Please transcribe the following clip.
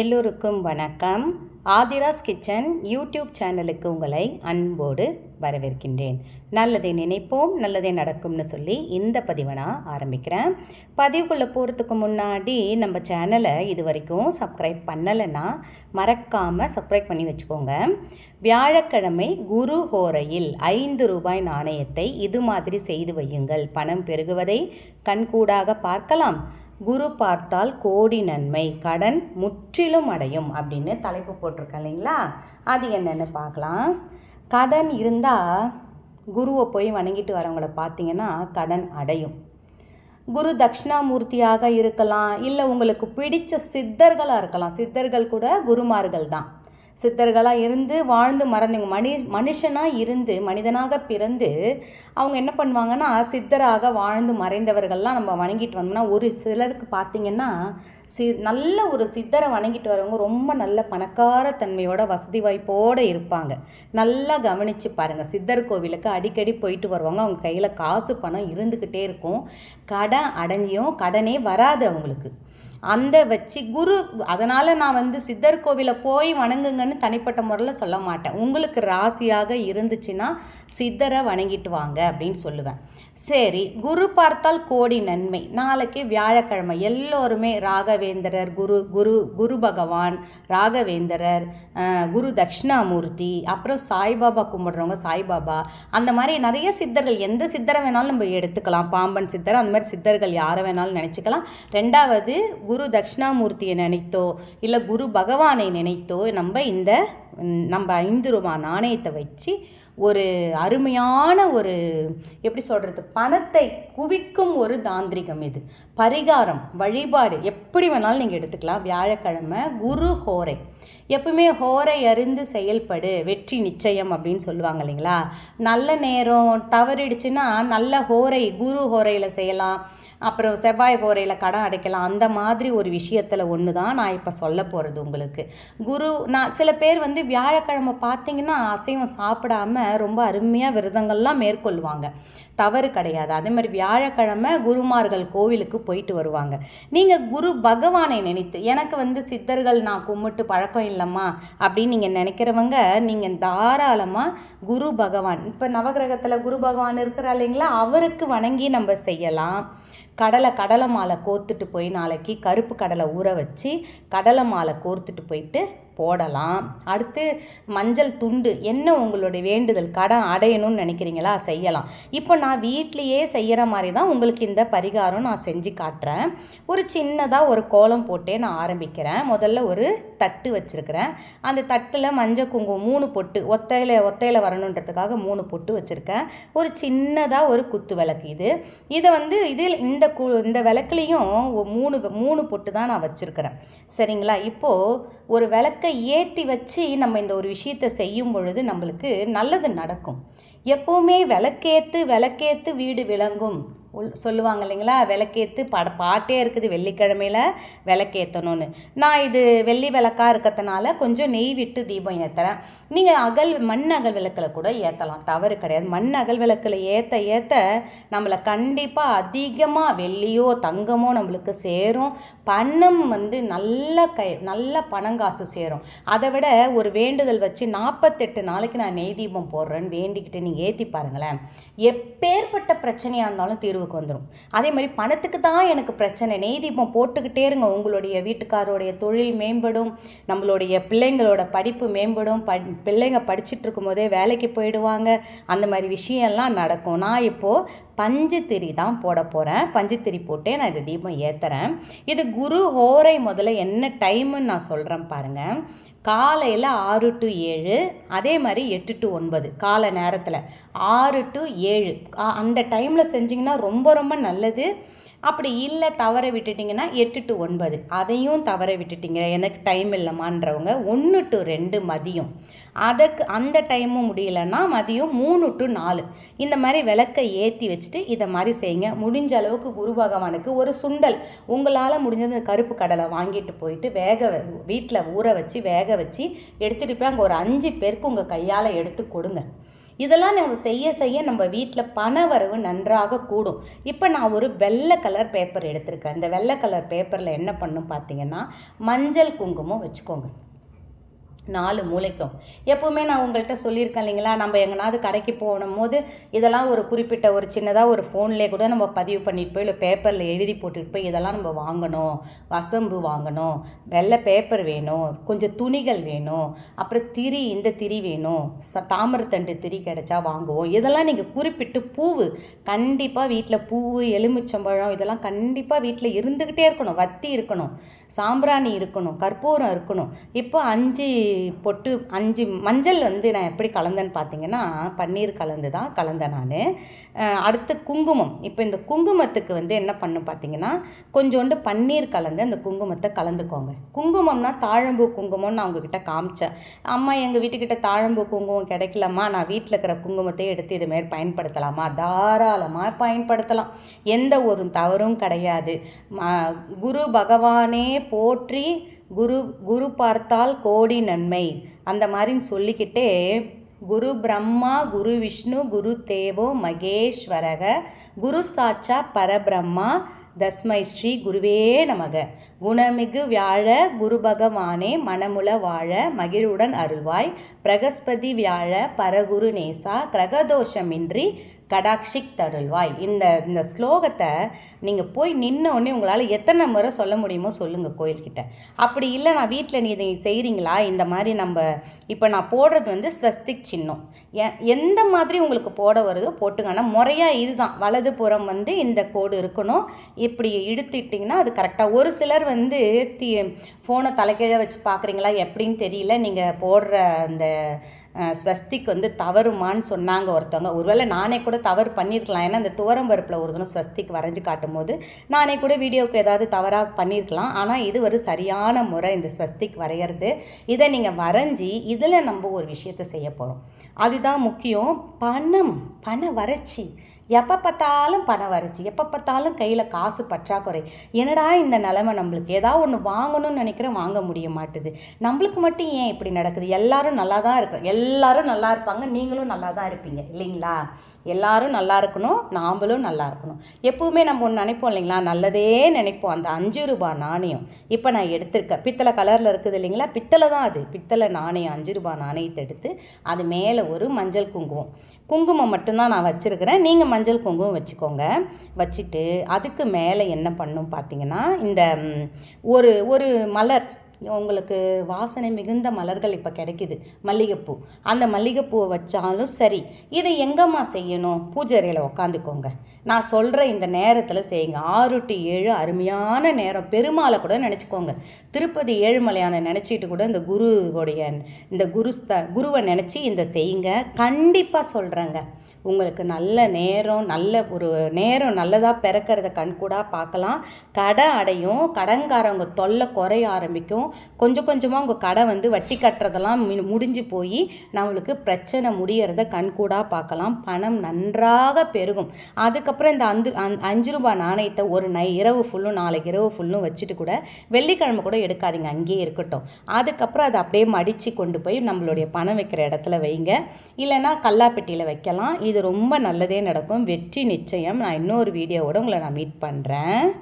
எல்லோருக்கும் வணக்கம். Aadhira's kitchen YouTube சேனலுக்கு உங்களை அன்போடு வரவேற்கின்றேன். நல்லதை நினைப்போம் நல்லதே நடக்கும்னு சொல்லி இந்த பதிவை நான் ஆரம்பிக்கிறேன். பதிவுக்குள்ளே போகிறதுக்கு முன்னாடி நம்ம சேனலை இது வரைக்கும் சப்ஸ்கிரைப் பண்ணலைன்னா மறக்காமல் சப்ஸ்கிரைப் பண்ணி வச்சுக்கோங்க. வியாழக்கிழமை குரு ஹோரையில் ஐந்து ரூபாய் நாணயத்தை இது மாதிரி செய்து வையுங்கள். பணம் பெருகுவதை கண்கூடாக பார்க்கலாம். குரு பார்த்தால் கோடி நன்மை கடன் முற்றிலும் அடையும் அப்படின்னு தலைப்பு போட்டிருக்கேன் இல்லைங்களா? அது என்னென்னு பார்க்கலாம். கடன் இருந்தால் குருவை போய் வணங்கிட்டு வரவங்கள பார்த்தீங்கன்னா கடன் அடையும். குரு தட்சிணாமூர்த்தியாக இருக்கலாம் இல்லை உங்களுக்கு பிடித்த சித்தர்களாக இருக்கலாம். சித்தர்கள் கூட குருமார்கள் தான் சித்தர்களாக இருந்து வாழ்ந்து மறந்தவங்க. மனி மனுஷனாக இருந்து மனிதனாக பிறந்து அவங்க என்ன பண்ணுவாங்கன்னா சித்தராக வாழ்ந்து மறைந்தவர்கள்லாம் நம்ம வணங்கிட்டு வந்தோம்னா ஒரு சிலருக்கு பார்த்திங்கன்னா சி நல்ல ஒரு சித்தரை வணங்கிட்டு வரவங்க ரொம்ப நல்ல பணக்கார தன்மையோட வசதி வாய்ப்போடு இருப்பாங்க. நல்லா கவனித்து பாருங்கள் சித்தர் கோவிலுக்கு அடிக்கடி போயிட்டு வருவாங்க. அவங்க கையில் காசு பணம் இருந்துக்கிட்டே இருக்கும். கடன் அடைஞ்சியும் கடனே வராது அவங்களுக்கு. அந்த வச்சு குரு அதனால் நான் வந்து சித்தர் கோவிலை போய் வணங்குங்கன்னு தனிப்பட்ட முறையில் சொல்ல மாட்டேன். உங்களுக்கு ராசியாக இருந்துச்சுன்னா சித்தரை வணங்கிட்டு வாங்க அப்படின்னு சொல்லுவேன். சரி குரு பார்த்தால் கோடி நன்மை. நாளைக்கு வியாழக்கிழமை எல்லோருமே ராகவேந்திரர் குரு குரு குரு பகவான் ராகவேந்திரர் குரு தட்சிணாமூர்த்தி அப்புறம் சாய்பாபா கும்பிட்றவங்க சாய்பாபா அந்த மாதிரி நிறைய சித்தர்கள் எந்த சித்தரை வேணாலும் நம்ம எடுத்துக்கலாம். பாம்பன் சித்தர் அந்த மாதிரி சித்தர்கள் யாரை வேணாலும் நினச்சிக்கலாம். ரெண்டாவது குரு தட்சிணாமூர்த்தியை நினைத்தோ இல்லை குரு பகவானை நினைத்தோ நம்ம இந்த நம்ம ஐந்து ரூபா நாணயத்தை வச்சு ஒரு அருமையான ஒரு எப்படி சொல்கிறது பணத்தை குவிக்கும் ஒரு தாந்திரிகம் இது. பரிகாரம் வழிபாடு எப்படி வேணாலும் நீங்கள் எடுத்துக்கலாம். வியாழக்கிழமை குரு ஹோரை. எப்பவுமே ஹோரை அறிந்து செயல்படு வெற்றி நிச்சயம் அப்படின்னு சொல்லுவாங்க இல்லைங்களா? நல்ல நேரம் தவறிடுச்சுன்னா நல்ல ஹோரை குரு ஹோரையில் செய்யலாம். அப்புறம் செவ்வாய் கோரையில் கடன் அடைக்கலாம். அந்த மாதிரி ஒரு விஷயத்தில் ஒன்று தான் நான் இப்போ சொல்ல போகிறது உங்களுக்கு. குரு நான் சில பேர் வந்து வியாழக்கிழமை பார்த்தீங்கன்னா அசைவம் சாப்பிடாம ரொம்ப அருமையாக விரதங்கள்லாம் மேற்கொள்வாங்க. தவறு கிடையாது. அதே மாதிரி வியாழக்கிழமை குருமார்கள் கோவிலுக்கு போயிட்டு வருவாங்க. நீங்கள் குரு பகவானை நினைத்து எனக்கு வந்து சித்தர்கள் நான் கும்பிட்டு பழக்கம் இல்லைம்மா அப்படின்னு நீங்கள் நினைக்கிறவங்க நீங்கள் தாராளமாக குரு பகவான் இப்போ நவகிரகத்தில் குரு பகவான் இருக்கிறா இல்லைங்களா? அவருக்கு வணங்கி நம்ம செய்யலாம். கடலை கடலை மாலை கோர்த்துட்டு போய் நாளைக்கு கருப்பு கடலை ஊற வச்சு கடலை மாலை கோர்த்துட்டு போயிட்டு போடலாம். அடுத்து மஞ்சள் துண்டு என்ன உங்களுடைய வேண்டுதல்? கடன் அடையணும்னு நினைக்கிறீங்களா? செய்யலாம். இப்போ நான் வீட்லேயே செய்கிற மாதிரி தான் உங்களுக்கு இந்த பரிகாரம் நான் செஞ்சு காட்டுறேன். ஒரு சின்னதாக ஒரு கோலம் போட்டே நான் ஆரம்பிக்கிறேன். முதல்ல ஒரு தட்டு வச்சுருக்கிறேன். அந்த தட்டில் மஞ்சள் குங்குமம் மூணு பொட்டு ஒத்தையில் ஒத்தையில் வரணுன்றதுக்காக மூணு பொட்டு வச்சுருக்கேன். ஒரு சின்னதாக ஒரு குத்து விளக்கு இது. இதை வந்து இதில் இந்த கு இந்த விளக்குலேயும் மூணு மூணு பொட்டு தான் நான் வச்சுருக்கிறேன். சரிங்களா? இப்போது ஒரு விளக்கை ஏற்றி வச்சு நம்ம இந்த ஒரு விஷயத்தை செய்யும் பொழுது நம்மளுக்கு நல்லது நடக்கும். எப்போவுமே விளக்கேற்று விளக்கேற்று வீடு விளங்கும். சொல்லுவாங்க இல்லைங்களா? விளக்கேற்று பட பாட்டே இருக்குது வெள்ளிக்கிழமையில் விளக்கேற்றணும்னு நான் இது வெள்ளி விளக்காக இருக்கிறதுனால கொஞ்சம் நெய் விட்டு தீபம் ஏற்றுறேன் நீங்கள் அகல் மண் அகல் விளக்கில் கூட ஏற்றலாம் தவறு கிடையாது. மண் அகல் விளக்கில் ஏற்ற ஏற்ற நம்மளை கண்டிப்பாக அதிகமாக வெள்ளியோ தங்கமோ நம்மளுக்கு சேரும். பணம் வந்து நல்ல கை நல்ல பணங்காசு சேரும். அதை விட ஒரு வேண்டுதல் வச்சு நாற்பத்தெட்டு நாளைக்கு நான் நெய் தீபம் போடுறேன்னு வேண்டிக்கிட்டு நீங்கள் ஏற்றி பாருங்களேன். எப்பேற்பட்ட பிரச்சனையாக இருந்தாலும் தீர்வுக்கு வந்துடும் அதே மாதிரி பணத்துக்கு தான் எனக்கு பிரச்சனை. நெய் தீபம் போட்டுக்கிட்டே இருங்க. உங்களுடைய வீட்டுக்காரோடைய தொழில் மேம்படும். நம்மளுடைய பிள்ளைங்களோட படிப்பு மேம்படும். ப பிள்ளைங்க படிச்சுட்டு இருக்கும்போதே வேலைக்கு போயிடுவாங்க. அந்த மாதிரி விஷயம்லாம் நடக்கும். நான் இப்போது பஞ்சுத்திரி தான் போட போகிறேன் பஞ்சுத்திரி போட்டே நான் இதை தீபம் ஏற்றுறேன் இது குரு ஹோரை முதல்ல என்ன டைமுன்னு நான் சொல்கிறேன் பாருங்கள் காலையில் ஆறு டு ஏழு அதே மாதிரி எட்டு டு ஒன்பது காலை நேரத்தில் ஆறு டு ஏழு. அந்த டைமில் செஞ்சிங்கன்னா ரொம்ப ரொம்ப நல்லது. அப்படி இல்லை தவற விட்டுட்டிங்கன்னா எட்டு டு ஒன்பது. அதையும் தவற விட்டுட்டிங்க. எனக்கு டைம் இல்லைமான்றவங்க ஒன்று டு ரெண்டு மதியம். அதுக்கு அந்த டைமும் முடியலன்னா மதியம் மூணு டு நாலு. இந்த மாதிரி விளக்கை ஏற்றி வச்சுட்டு இதை மாதிரி செய்யுங்க. முடிஞ்ச அளவுக்கு குரு பகவானுக்கு ஒரு சுண்டல். உங்களால் முடிஞ்சது கருப்பு கடலை வாங்கிட்டு போயிட்டு வேக வீட்டில் ஊற வச்சு வேக வச்சு எடுத்துகிட்டு போய் அங்கே ஒரு அஞ்சு பேருக்கு உங்கள் கையால் எடுத்து கொடுங்க. இதெல்லாம் நம்ம செய்ய செய்ய நம்ம வீட்டில் பண வரவு நன்றாக கூடும். இப்போ நான் ஒரு வெள்ளை கலர் பேப்பர் எடுத்திருக்கேன். இந்த வெள்ளை கலர் பேப்பரில் என்ன பண்ணும் பார்த்தீங்கன்னா மஞ்சள் குங்குமம் வச்சுக்கோங்க. நாலு மூளைக்கும். எப்போவுமே நான் உங்கள்கிட்ட சொல்லியிருக்கேன் இல்லைங்களா? நம்ம எங்கனாவது கடைக்கு போகணும் போது இதெல்லாம் ஒரு குறிப்பிட்ட ஒரு சின்னதாக ஒரு ஃபோன்லேயே கூட நம்ம பதிவு பண்ணிட்டு போய் இல்லை பேப்பரில் எழுதி போட்டுட்டு போய் இதெல்லாம் நம்ம வாங்கணும். வசம்பு வாங்கணும். வெள்ளை பேப்பர் வேணும். கொஞ்சம் துணிகள் வேணும். அப்புறம் திரி இந்த திரி வேணும். ச தாமரத்தண்டு திரி கிடைச்சா வாங்குவோம். இதெல்லாம் நீங்கள் குறிப்பிட்டு பூவு கண்டிப்பாக வீட்டில் பூவு எலுமிச்சம்பழம் இதெல்லாம் கண்டிப்பாக வீட்டில் இருந்துக்கிட்டே இருக்கணும். வத்தி இருக்கணும். சாம்பிராணி இருக்கணும். கற்பூரம் இருக்கணும். இப்போ அஞ்சு பொட்டு அஞ்சு மஞ்சள் வந்து நான் எப்படி கலந்தேன்னு பார்த்தீங்கன்னா பன்னீர் கலந்து தான் கலந்தேன் நான். அடுத்து குங்குமம். இப்போ இந்த குங்குமத்துக்கு வந்து என்ன பண்ணும் பார்த்தீங்கன்னா கொஞ்சோண்டு பன்னீர் கலந்து அந்த குங்குமத்தை கலந்துக்கோங்க. குங்குமம்னா தாழம்பூ குங்குமம்னு நான் உங்ககிட்ட காமிச்சேன். அம்மா எங்கள் வீட்டுக்கிட்ட தாழம்பூ குங்குமம் கிடைக்கலம்மா. நான் வீட்டில் இருக்கிற குங்குமத்தை எடுத்து இதுமாரி பயன்படுத்தலாமா? தாராளமாக பயன்படுத்தலாம். எந்த ஒரு தவறும் கிடையாது. குரு பகவானே போற்றி குரு குரு பார்த்தால் கோடி நன்மை. அந்த மாதிரின்னு சொல்லிக்கிட்டே குரு பிரம்மா குரு விஷ்ணு குரு தேவோ மகேஸ்வரக குரு சாட்சா பரபிரம்மா தஸ்மை ஸ்ரீ குருவே நமக. குணமிகு வியாழ குரு பகவானே மனமுல வாழ மகிழுடன் அருள்வாய். பிரகஸ்பதி வியாழ பரகுரு நேசா கிரகதோஷமின்றி கடாக்ஷிக் தருள்வாய். இந்த இந்த ஸ்லோகத்தை நீங்கள் போய் நின்னோடனே உங்களால் எத்தனை முறை சொல்ல முடியுமோ சொல்லுங்கள் கோயில்கிட்ட. அப்படி இல்லை நான் வீட்டில் நீ இதை செய்கிறீங்களா இந்த மாதிரி நம்ம இப்போ நான் போடுறது வந்து ஸ்வஸ்திக் சின்னம். எந்த மாதிரி உங்களுக்கு போட வருதோ போட்டுங்க ஆனால் முறையாக இதுதான். வலது புறம் வந்து இந்த கோடு இருக்கணும். இப்படி இழுத்துட்டிங்கன்னா அது கரெக்டாக ஒரு சிலர் வந்து தி ஃபோனை தலைக்கீழே வச்சு பார்க்குறீங்களா? எப்படின்னு தெரியல. நீங்கள் போடுற அந்த ஸ்வஸ்திக் வந்து தவறுமான்னு சொன்னாங்க ஒருத்தவங்க. ஒருவேளை நானே கூட தவறு பண்ணியிருக்கலாம் ஏன்னா இந்த துவரம் பருப்பில் ஒரு தினம் ஸ்வஸ்திக் வரைஞ்சி காட்டும் போது நானே கூட வீடியோவுக்கு ஏதாவது தவறாக பண்ணியிருக்கலாம் ஆனால் இது ஒரு சரியான முறை இந்த ஸ்வஸ்திக் வரைகிறது இதை நீங்கள் வரைஞ்சி இதில் நம்ம ஒரு விஷயத்தை செய்ய போகிறோம் அதுதான் முக்கியம். பணம் பண வறட்சி. எப்போ பார்த்தாலும் பணம் வறட்சி எப்போ பார்த்தாலும் கையில் காசு பற்றாக்குறை. என்னடா இந்த நிலமை நம்மளுக்கு? ஏதாவது ஒன்று வாங்கணும்னு நினைக்கிறேன் வாங்க முடிய மாட்டுது. நம்மளுக்கு மட்டும் ஏன் இப்படி நடக்குது? எல்லாரும் நல்லா தான் இருக்கும். எல்லாரும் நல்லா இருப்பாங்க. நீங்களும் நல்லா தான் இருப்பீங்க. இல்லைங்களா? எல்லாரும் நல்லா இருக்கணும். நாம்பளும் நல்லா இருக்கணும். எப்பவுமே நம்ம ஒன்று நினைப்போம் இல்லைங்களா? நல்லதே நினைப்போம். அந்த அஞ்சு ரூபாய் நாணயம். இப்போ நான் எடுத்திருக்கேன். பித்தளை கலரில் இருக்குது இல்லைங்களா? பித்தளை தான் அது. பித்தளை நாணயம் அஞ்சு ரூபாய் நாணயத்தை எடுத்து அது மேலே ஒரு மஞ்சள் குங்குமம். குங்குமம் மட்டும்தான் நான் வச்சுருக்கிறேன். நீங்கள் மஞ்சள் குங்குமம் வச்சுக்கோங்க. வச்சுட்டு அதுக்கு மேலே என்ன பண்ணும் பார்த்தீங்கன்னா இந்த ஒரு ஒரு மலர் உங்களுக்கு வாசனை மிகுந்த மலர்கள் இப்போ கிடைக்குது. மல்லிகைப்பூ. அந்த மல்லிகைப்பூவை வச்சாலும் சரி இதை எங்கம்மா செய்யணும்? பூஜை உக்காந்துக்கோங்க. நான் சொல்கிற இந்த நேரத்தில் செய்யுங்க. ஆறு டு ஏழு அருமையான நேரம். பெருமாளை கூட நினச்சிக்கோங்க. திருப்பதி ஏழுமலையான நினச்சிட்டு கூட இந்த குருவுடைய இந்த குருஸ்த குருவை நினச்சி இந்த செய்யுங்க. கண்டிப்பாக சொல்கிறேங்க உங்களுக்கு நல்ல நேரம் நல்ல ஒரு நேரம் நல்லதாக பிறக்கிறத கண்கூடாக பார்க்கலாம். கடை அடையும். கடன்காரவங்க தொல்லை குறைய ஆரம்பிக்கும். கொஞ்சம் கொஞ்சமாக உங்கள் கடை வந்து வட்டி கட்டுறதெல்லாம் முடிஞ்சு போய் நம்மளுக்கு பிரச்சனை முடியறத கண்கூடாக பார்க்கலாம். பணம் நன்றாக பெருகும். அதுக்கப்புறம் இந்த அந்து அஞ்சு ரூபாய் நாணயத்தை ஒரு நை இரவு ஃபுல்லும் நாளைக்கு இரவு ஃபுல்லும் வச்சுட்டு கூட வெள்ளிக்கிழமை கூட எடுக்காதீங்க. அங்கேயே இருக்கட்டும். அதுக்கப்புறம் அதை அப்படியே மடித்து கொண்டு போய் நம்மளுடைய பணம் வைக்கிற இடத்துல வைங்க. இல்லைன்னா கல்லாப்பெட்டியில் வைக்கலாம். இது ரொம்ப நல்லதே நடக்கும். வெற்றி நிச்சயம். நான் இன்னொரு வீடியோவோட உங்களை நான் மீட் பண்ணுறேன்